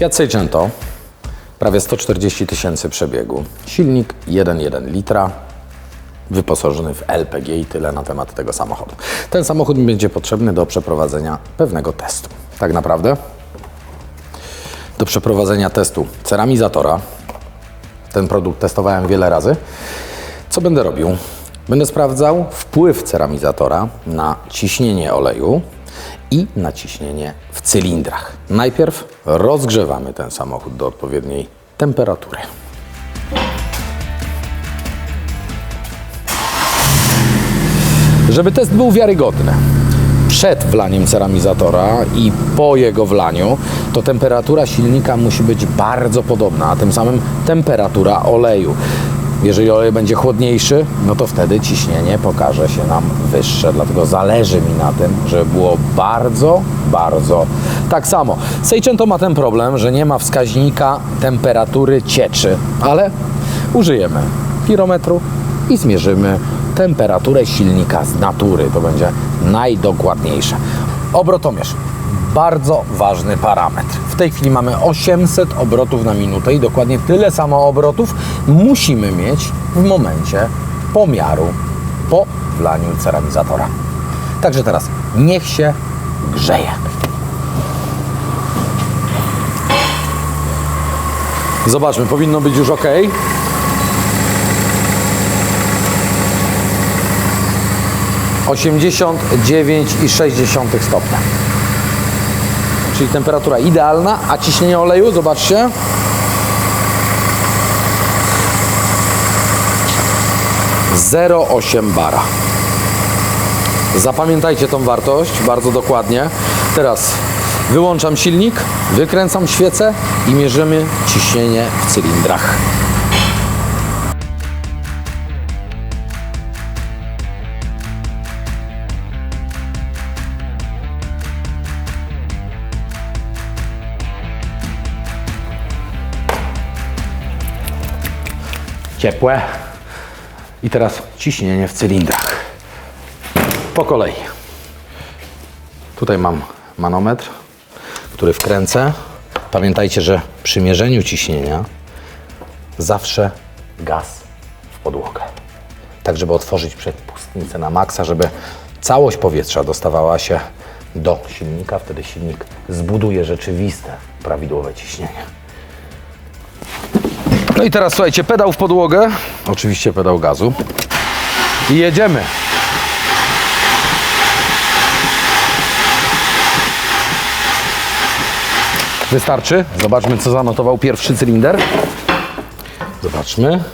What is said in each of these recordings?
Fiat Seicento, prawie 140 tysięcy przebiegu. Silnik 1,1 litra, wyposażony w LPG i tyle na temat tego samochodu. Ten samochód będzie potrzebny do przeprowadzenia pewnego testu. Tak naprawdę do przeprowadzenia testu ceramizatora. Ten produkt testowałem wiele razy. Co będę robił? Będę sprawdzał wpływ ceramizatora na ciśnienie oleju i na ciśnienie w cylindrach. Najpierw rozgrzewamy ten samochód do odpowiedniej temperatury. Żeby test był wiarygodny, przed wlaniem ceramizatora i po jego wlaniu, to temperatura silnika musi być bardzo podobna, a tym samym temperatura oleju. Jeżeli olej będzie chłodniejszy, no to wtedy ciśnienie pokaże się nam wyższe. Dlatego zależy mi na tym, żeby było bardzo, bardzo tak samo. Seicento ma ten problem, że nie ma wskaźnika temperatury cieczy, ale użyjemy pirometru i zmierzymy temperaturę silnika z natury. To będzie najdokładniejsze. Obrotomierz. Bardzo ważny parametr. Tej chwili mamy 800 obrotów na minutę i dokładnie tyle samo obrotów musimy mieć w momencie pomiaru po wlaniu ceramizatora. Także teraz niech się grzeje. Zobaczmy, powinno być już ok. Osiemdziesiąt dziewięć i 0,6 stopnia. Czyli temperatura idealna, a ciśnienie oleju, zobaczcie. Zero osiem bara. Zapamiętajcie tą wartość bardzo dokładnie. Teraz wyłączam silnik, wykręcam świecę i mierzymy ciśnienie w cylindrach. Ciepłe. I teraz ciśnienie w cylindrach. Po kolei. Tutaj mam manometr, który wkręcę. Pamiętajcie, że przy mierzeniu ciśnienia zawsze gaz w podłogę. Tak, żeby otworzyć przepustnicę na maksa, żeby całość powietrza dostawała się do silnika. Wtedy silnik zbuduje rzeczywiste, prawidłowe ciśnienie. No i teraz słuchajcie, pedał w podłogę, oczywiście pedał gazu i jedziemy. Wystarczy. Zobaczmy, co zanotował pierwszy cylinder. Zobaczmy.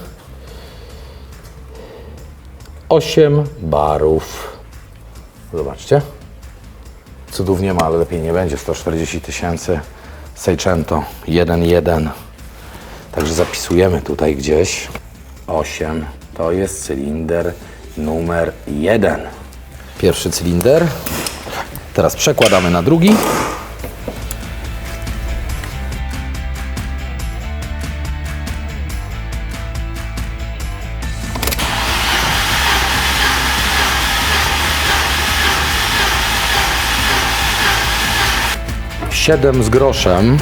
8 barów. Zobaczcie. Cudów nie ma, ale lepiej nie będzie. 140 tysięcy. Seicento 1.1. Także zapisujemy tutaj gdzieś 8. To jest cylinder numer 1. Pierwszy cylinder. Teraz przekładamy na drugi. Siedem z groszem.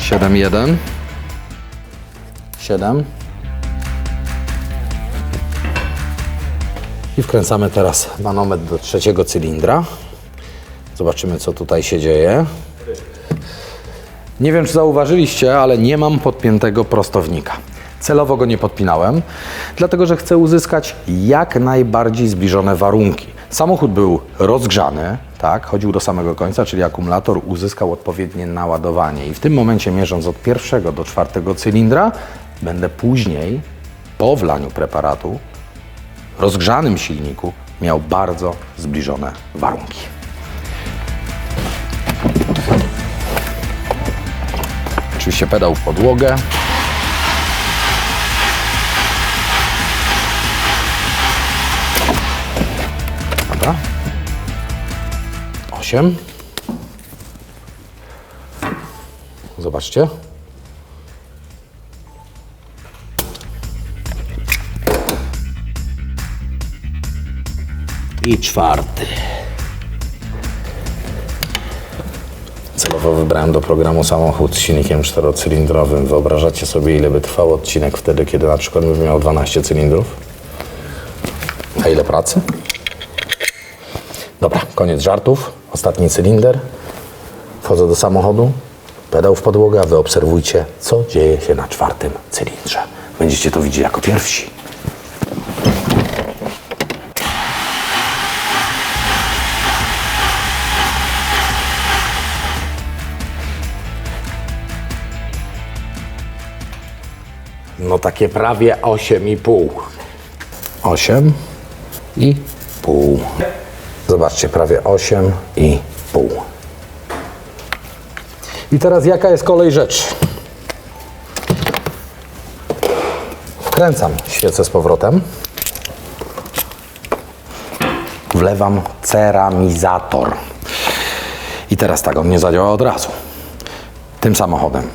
7,1. 7. I wkręcamy teraz manometr do trzeciego cylindra. Zobaczymy, co tutaj się dzieje. Nie wiem, czy zauważyliście, ale nie mam podpiętego prostownika. Celowo go nie podpinałem, dlatego że chcę uzyskać jak najbardziej zbliżone warunki. Samochód był rozgrzany, tak, chodził do samego końca, czyli akumulator uzyskał odpowiednie naładowanie. I w tym momencie, mierząc od pierwszego do czwartego cylindra, będę później, po wlaniu preparatu, rozgrzanym silniku, miał bardzo zbliżone warunki. Oczywiście pedał w podłogę. Dobra. Osiem. Zobaczcie. I czwarty. celowo wybrałem do programu samochód z silnikiem czterocylindrowym. Wyobrażacie sobie, ile by trwał odcinek wtedy, kiedy na przykład bym miał 12 cylindrów? A ile pracy? Dobra, koniec żartów. Ostatni cylinder. Wchodzę do samochodu, pedał w podłogę, a wy obserwujcie, co dzieje się na czwartym cylindrze. Będziecie to widzieli jako pierwsi. No takie prawie 8,5. 8 i pół. Zobaczcie, prawie 8 i pół. I teraz jaka jest kolej rzeczy? Wkręcam świecę z powrotem. Wlewam ceramizator. I teraz tak, on nie zadziała od razu. Tym samochodem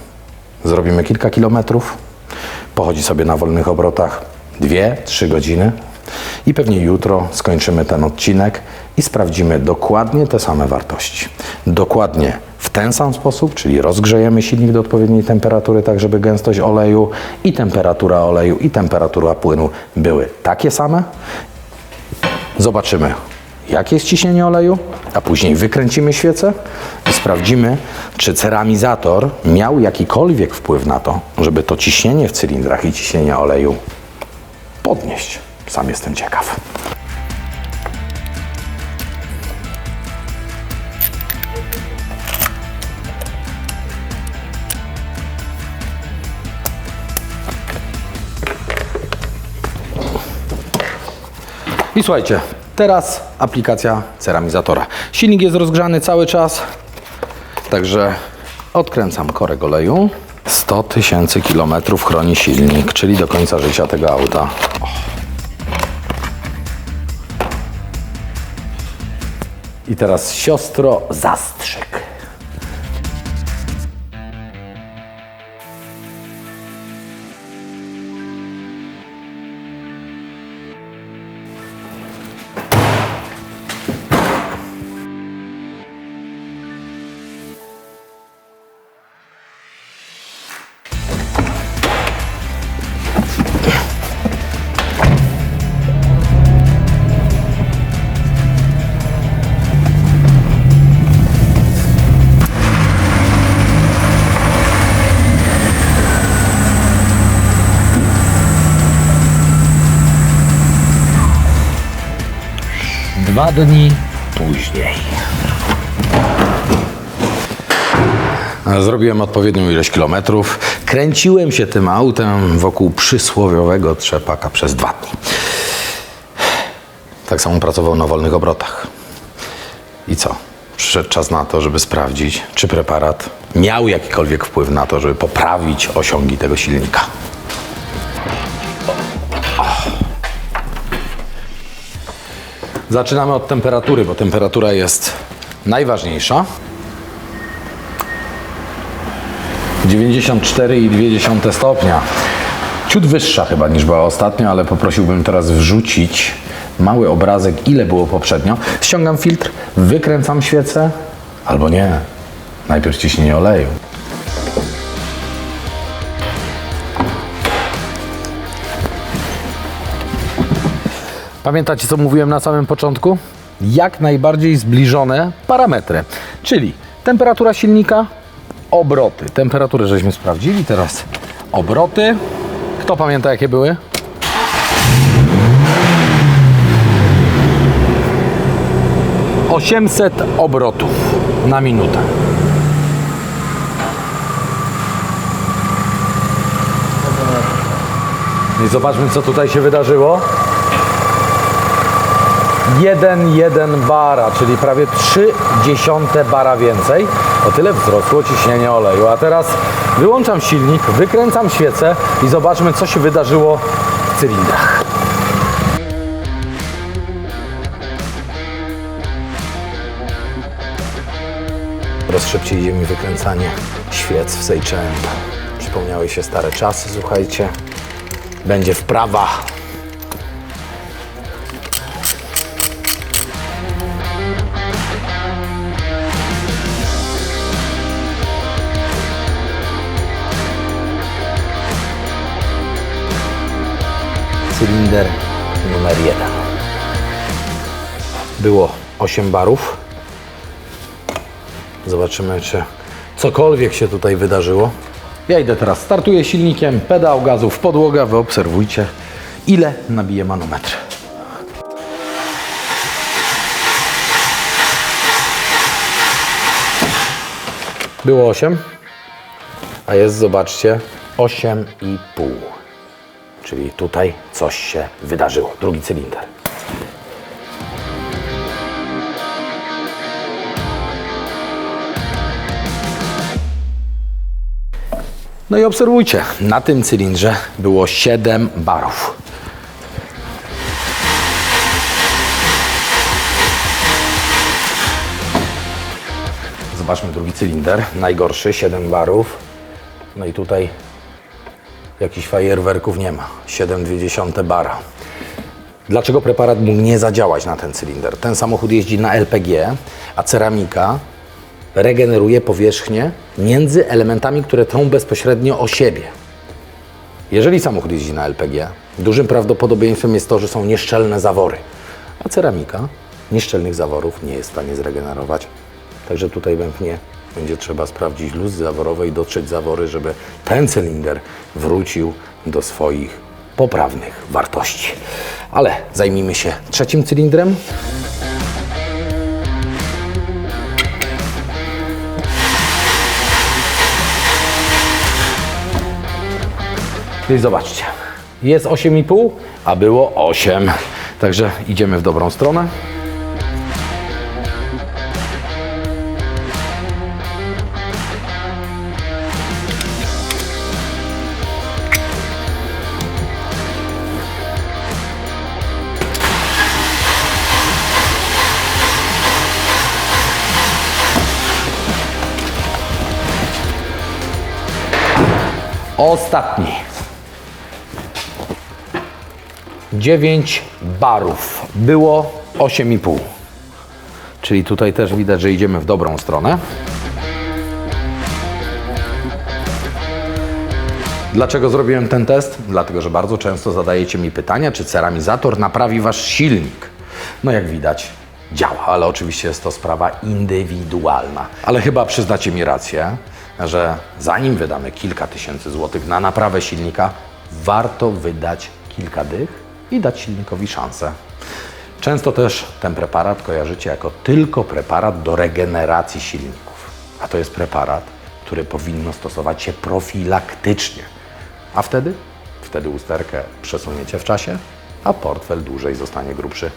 zrobimy kilka kilometrów, pochodzi sobie na wolnych obrotach 2-3 godziny i pewnie jutro skończymy ten odcinek i sprawdzimy dokładnie te same wartości. Dokładnie w ten sam sposób, czyli rozgrzejemy silnik do odpowiedniej temperatury, tak żeby gęstość oleju i temperatura oleju i temperatura płynu były takie same. Zobaczymy, jakie jest ciśnienie oleju, a później wykręcimy świecę i sprawdzimy, czy ceramizator miał jakikolwiek wpływ na to, żeby to ciśnienie w cylindrach i ciśnienie oleju podnieść. Sam jestem ciekaw. I słuchajcie, teraz aplikacja ceramizatora. Silnik jest rozgrzany cały czas, także odkręcam korek oleju. 100 tysięcy kilometrów chroni silnik, czyli do końca życia tego auta. I teraz siostro zastrzyk. Dwa dni później. Zrobiłem odpowiednią ilość kilometrów. Kręciłem się tym autem wokół przysłowiowego trzepaka przez dwa dni. Tak samo pracował na wolnych obrotach. I co? Przyszedł czas na to, żeby sprawdzić, czy preparat miał jakikolwiek wpływ na to, żeby poprawić osiągi tego silnika. Zaczynamy od temperatury, bo temperatura jest najważniejsza. 94,2 stopnia. Ciut wyższa chyba niż była ostatnio, ale poprosiłbym teraz wrzucić mały obrazek, ile było poprzednio. Ściągam filtr, wykręcam świecę, albo nie. Najpierw ciśnienie oleju. Pamiętacie, co mówiłem na samym początku? Jak najbardziej zbliżone parametry, czyli temperatura silnika, obroty. Temperaturę żeśmy sprawdzili, teraz obroty. Kto pamięta, jakie były? Osiemset obrotów na minutę. I zobaczmy, co tutaj się wydarzyło. 1,1 bara, czyli prawie 3 dziesiąte bara więcej. O tyle wzrosło ciśnienie oleju. A teraz wyłączam silnik, wykręcam świecę i zobaczmy, co się wydarzyło w cylindrach. Coraz szybciej idzie mi wykręcanie świec w Seychellen. Przypomniały się stare czasy, słuchajcie. Będzie wprawa. Cylinder numer jeden. Było 8 barów. Zobaczymy, czy cokolwiek się tutaj wydarzyło. Ja idę teraz, startuję silnikiem, pedał gazu w podłogę, wy obserwujcie, ile nabije manometr. Było 8, a jest, zobaczcie, 8,5. Czyli tutaj coś się wydarzyło. Drugi cylinder. No i obserwujcie, na tym cylindrze było 7 barów. Zobaczmy drugi cylinder, najgorszy, 7 barów. No i tutaj jakichś fajerwerków nie ma. 7,2 bara. Dlaczego preparat mógł nie zadziałać na ten cylinder? Ten samochód jeździ na LPG, a ceramika regeneruje powierzchnię między elementami, które trą bezpośrednio o siebie. Jeżeli samochód jeździ na LPG, dużym prawdopodobieństwem jest to, że są nieszczelne zawory, a ceramika nieszczelnych zaworów nie jest w stanie zregenerować. Także tutaj pewnie będzie trzeba sprawdzić luz zaworowy i dotrzeć zawory, żeby ten cylinder wrócił do swoich poprawnych wartości. Ale zajmijmy się trzecim cylindrem. I zobaczcie, jest 8,5, a było 8. Także idziemy w dobrą stronę. Ostatni. 9 barów. Było 8,5. Czyli tutaj też widać, że idziemy w dobrą stronę. Dlaczego zrobiłem ten test? Dlatego, że bardzo często zadajecie mi pytania, czy ceramizator naprawi wasz silnik. No jak widać, działa, ale oczywiście jest to sprawa indywidualna. Ale chyba przyznacie mi rację, że zanim wydamy kilka tysięcy złotych na naprawę silnika, warto wydać kilka dych i dać silnikowi szansę. Często też ten preparat kojarzycie jako tylko preparat do regeneracji silników. A to jest preparat, który powinno stosować się profilaktycznie. A wtedy? Wtedy usterkę przesuniecie w czasie, a portfel dłużej zostanie grubszy.